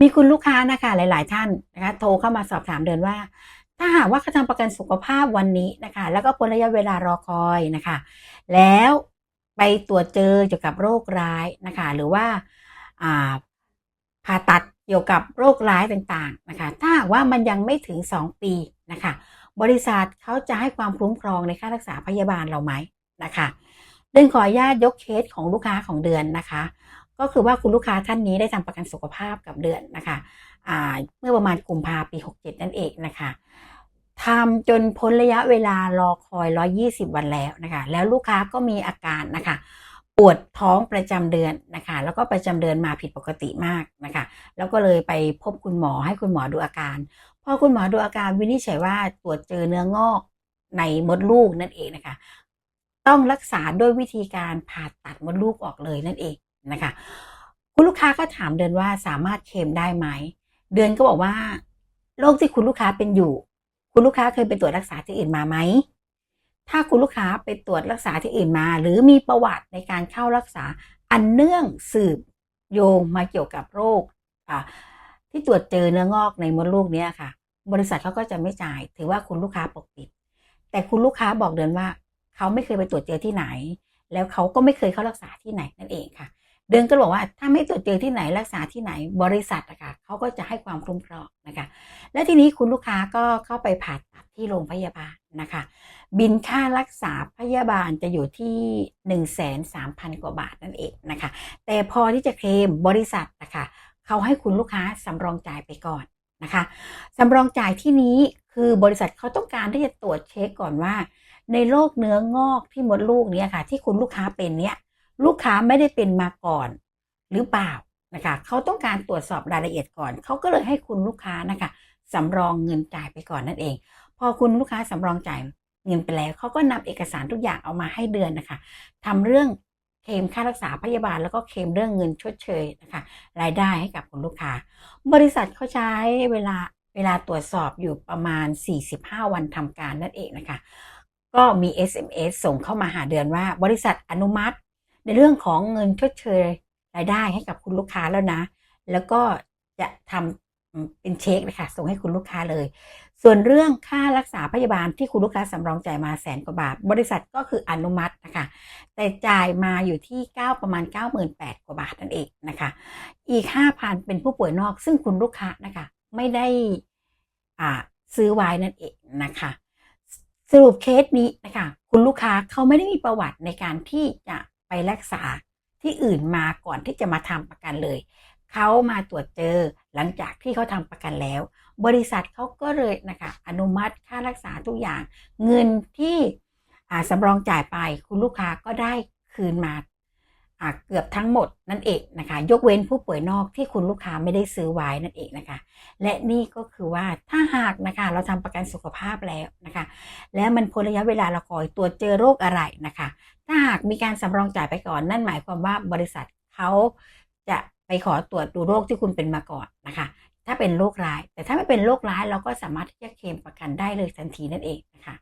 มีคุณลูกค้านะคะหลาย ๆ ท่านนะคะโทรเข้ามาสอบถามเดือนว่า ถ้าหากว่าเขาทำประกันสุขภาพวันนี้นะคะ แล้วก็พ้นระยะเวลารอคอยนะคะ แล้วไปตรวจเจอเกี่ยวกับโรคร้ายนะคะ หรือว่าผ่าตัดเกี่ยวกับโรคร้ายต่างๆนะคะถ้าหากว่ามันยังไม่ถึง 2 ปีนะคะ บริษัทเขาจะให้ความคุ้มครองในค่ารักษาพยาบาลเราไหมนะคะเดือนขออนุญาตยกเคสของลูกค้าของเดือนนะคะ ก็คือว่าคุณลูกค้าท่านนี้ได้ทำประกันสุขภาพกับเดือนนะคะอ่าเมื่อประมาณกุมภาปี 67 นั่นเองนะคะทำจนพ้นระยะเวลารอคอย 120 วันแล้วนะคะ แล้วลูกค้าก็มีอาการนะคะ ปวดท้องประจำเดือนนะคะ แล้วก็ประจำเดือนมาผิดปกติมากนะคะ แล้วก็เลยไปพบคุณหมอให้คุณหมอดูอาการ พอคุณหมอดูอาการวินิจฉัยว่าตรวจเจอเนื้องอกในมดลูกนั่นเองนะคะ ต้องรักษาด้วยวิธีการผ่าตัดมดลูกออกเลยนั่นเอง นะคะ คุณลูกค้าก็ถามเดือนว่าสามารถเคลมได้ไหม เดือนก็บอกว่าโรคที่คุณลูกค้าเป็นอยู่ คุณลูกค้าเคยไปตรวจรักษาที่อื่นมาไหม ถ้าคุณลูกค้าไปตรวจรักษาที่อื่นมา หรือมีประวัติในการเข้ารักษาอันเนื่องสืบโยงมาเกี่ยวกับโรคที่ตรวจเจอเนื้องอกในมดลูกเนี้ยค่ะ บริษัทเขาก็จะไม่จ่าย ถือว่าคุณลูกค้าปกปิด แต่คุณลูกค้าบอกเดือนว่า เขาไม่เคยไปตรวจเจอที่ไหน แล้วเขาก็ไม่เคยเข้ารักษาที่ไหนนั่นเองค่ะ เดือนก็บอกว่าถ้าไม่ตรวจเจอที่ไหนรักษาที่ไหนบริษัทอะค่ะเขาก็จะให้ความคุ้มครองนะคะ และทีนี้คุณลูกค้าก็เข้าไปผ่าตัดที่โรงพยาบาลนะคะ บินค่ารักษาพยาบาลจะอยู่ที่1นึ่งแสนสามพันกว่าบาทนั่นเองนะคะ แต่พอที่จะเคลมบริษัทนะคะเขาให้คุณลูกค้าสำรองจ่ายไปก่อนนะคะสำรองจ่ายที่นี้คือบริษัทเขาต้องการที่จะตรวจเช็คก่อนว่า ในโรคเนื้องอกที่มดลูกเนี้ยค่ะ ที่คุณลูกค้าเป็นเนี้ย ลูกค้าไม่ได้เป็นมาก่อนหรือเปล่านะคะเขาต้องการตรวจสอบรายละเอียดก่อนเขาก็เลยให้คุณลูกค้านะคะสำรองเงินจ่ายไปก่อนนั่นเอง พอคุณลูกค้าสำรองจ่ายเงินไปแล้วเขาก็นำเอกสารทุกอย่างเอามาให้เดือนนะคะทำเรื่องเคลมค่ารักษาพยาบาลแล้วก็เคลมเรื่องเงินชดเชยนะคะรายได้ให้กับคุณลูกค้า บริษัทเขาใช้เวลาเวลาตรวจสอบอยู่ประมาณ 45 วันทำการนั่นเองนะคะ ก็มี SMS ส่งเข้ามาหาเดือนว่า บริษัทอนุมัติ ในเรื่องของเงินชดเชยรายได้ให้กับคุณลูกค้าแล้วนะ แล้วก็จะทำเป็นเช็คเลยค่ะส่งให้คุณลูกค้าเลย ส่วนเรื่องค่ารักษาพยาบาลที่คุณลูกค้าสำรองจ่ายมาแสนกว่าบาท บริษัทก็คืออนุมัตินะคะ แต่จ่ายมาอยู่ที่ 9 ประมาณ 98,000กว่าบาทนั่นเองนะคะ อีก 5,000 เป็นผู้ป่วยนอก ซึ่งคุณลูกค้านะคะ ไม่ได้อ่าซื้อไว้นั่นเองนะคะ สรุปเคสนี้นะคะ คุณลูกค้าเขาไม่ได้มีประวัติในการที่จะ ไปรักษาที่อื่นมาก่อนที่จะมาทำประกันเลย เขามาตรวจเจอหลังจากที่เขาทำประกันแล้ว บริษัทเขาก็เลยนะคะอนุมัติค่ารักษาทุกอย่าง เงินที่สำรองจ่ายไปคุณลูกค้าก็ได้คืนมาเกือบทั้งหมดนั่นเองนะคะ ยกเว้นผู้ป่วยนอกที่คุณลูกค้าไม่ได้ซื้อไว้นั่นเองนะคะ และนี่ก็คือว่าถ้าหากนะคะเราทำประกันสุขภาพแล้วนะคะ แล้วมันพ้นระยะเวลาเราคอยตรวจเจอโรคอะไรนะคะ ถ้าหากมีการสำรองจ่ายไปก่อน นั่นหมายความว่าบริษัทเขาจะไปขอตรวจดูโรคที่คุณเป็นมาก่อนนะคะ ถ้าเป็นโรคร้าย แต่ถ้าไม่เป็นโรคร้ายเราก็สามารถที่จะเคลมประกันได้เลยทันทีนั่นเองนะคะ